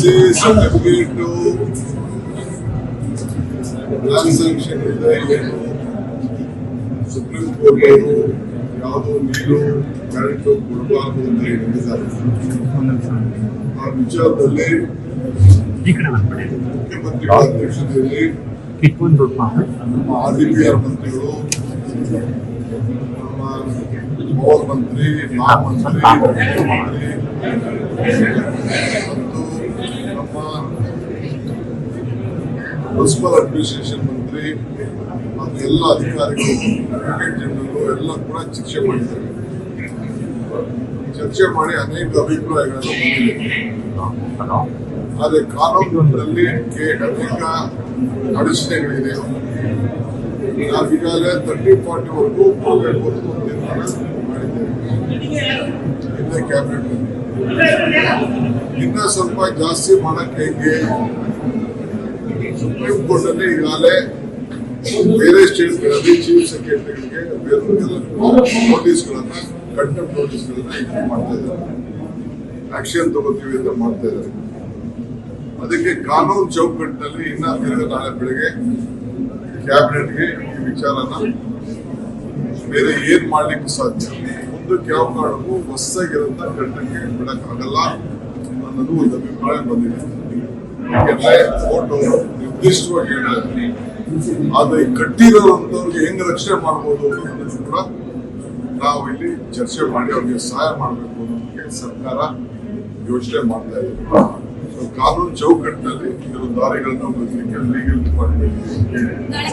C certificate ನಾನ್ sanction ಇದೆ ಏನು supreme court ಅವರು ಯಾವುದೋ ನೀರು ಕರೆಂಟು ಕೊಡಬಾರ್ದು ಅಂತ ಹೇಳಿದ್ದಾರೆ ಆ ವಿಚಾರದಲ್ಲಿ ಮುಖ್ಯಮಂತ್ರಿಗಳ ಅಧ್ಯಕ್ಷತೆಯಲ್ಲಿ ನಮ್ಮ ಆರ್ ಮಂತ್ರಿಗಳು ನಮ್ಮ ಪವರ್ ಮಂತ್ರಿ ಮಹಾ ಮಂತ್ರಿ ಮತ್ತು ನಮ್ಮ ಮುನ್ಸಿಪಲ್ ಅಡ್ಮಿನಿಸ್ಟ್ರೇಷನ್ ಮಂತ್ರಿ ಮತ್ತು ಎಲ್ಲ ಅಧಿಕಾರಿಗಳು, ಅಡ್ವೊಕೇಟ್ ಜನರಲ್ ಎಲ್ಲ ಕೂಡ ಚರ್ಚೆ ಮಾಡಿದ್ದಾರೆ. ಚರ್ಚೆ ಮಾಡಿ ಅನೇಕ ಅಭಿಪ್ರಾಯಗಳನ್ನು ಹೊಂದಿದೆ ಆದರೆ ಕಾನೂನಿನಲ್ಲಿ ಅನೇಕ ಅಡಚಣೆಗಳಿದೆ. ನಾವೀಗಾಗಲೇ ತರ್ಟಿ ಫಾರ್ಟಿ ವರೆಗೂ ಹೋಗಬೇಕು ಅಂತ ತೀರ್ಮಾನ ಮಾಡಿದ್ದೇವೆ. ಕ್ಯಾಬಿನೆಟ್. ಇನ್ನ ಸ್ವಲ್ಪ ಜಾಸ್ತಿ ಮಾಡಕ್ಕೆ ಹೆಂಗೆ? ಸುಪ್ರೀಂ ಕೋರ್ಟ್ ಅಲ್ಲಿ ಈಗಾಗಲೇ ಬೇರೆ ಸ್ಟೇಟ್ಗಳಲ್ಲಿ ಚೀಫ್ ಸೆಕ್ರೆಟರಿಗಳಿಗೆ ಬೇರೆ ನೋಟಿಸ್ಗಳನ್ನ ಕಂಟೆಂಪ್ಟ್ ನೋಟಿಸ್ಗಳನ್ನ ಮಾಡ್ತಾ ಇದ್ದಾರೆ. ಆಕ್ಷನ್ ತಗೋತೀವಿ ಅಂತ ಮಾಡ್ತಾ ಇದ್ದಾರೆ. ಅದಕ್ಕೆ ಕಾನೂನು ಚೌಕಟ್ಟಿನಲ್ಲಿ ಇನ್ನ ತಿರುಗ ನಾಳೆ ಬೆಳಗ್ಗೆ ಕ್ಯಾಬಿನೆಟ್ಗೆ ಈ ವಿಚಾರನ ಬೇರೆ ಏನ್ ಮಾಡ್ಲಿಕ್ಕೆ ಸಾಧ್ಯ. ಮುಂದಕ್ಕೆ ಯಾವ ಕಾರಣಕ್ಕೂ ಹೊಸದಾಗಿರೋಂಥ ಕಂಟೆಂಟ್ಗೆ ಬಿಡಕ್ಕಾಗಲ್ಲ ಅನ್ನೋದು ಒಂದು ಅಭಿಪ್ರಾಯ ಬಂದಿದೆ. ಕೋರ್ಟ್ ನಿರ್ದಿಷ್ಟವಾಗಿ ಹೇಳಿದ್ದಾರೆ ಆದ್ರೆ ಕಟ್ಟಿರೋಂಥವ್ರಿಗೆ ಹೆಂಗ್ ರಕ್ಷಣೆ ಮಾಡ್ಬೋದು ಅನ್ನೋದು ಕೂಡ ನಾವು ಇಲ್ಲಿ ಚರ್ಚೆ ಮಾಡಿ ಅವ್ರಿಗೆ ಸಹಾಯ ಮಾಡಬೇಕು ಅನ್ನೋದಕ್ಕೆ ಸರ್ಕಾರ ಯೋಚನೆ ಮಾಡ್ತಾ ಇದೆ ಕಾನೂನು ಚೌಕಟ್ಟಿನಲ್ಲಿ ಕೆಲವು ದಾರಿಗಳನ್ನ ಹುಡುಕಲಿಕ್ಕೆ ಲೀಗಲ್ ಡಿಪಾರ್ಟ್ಮೆಂಟ್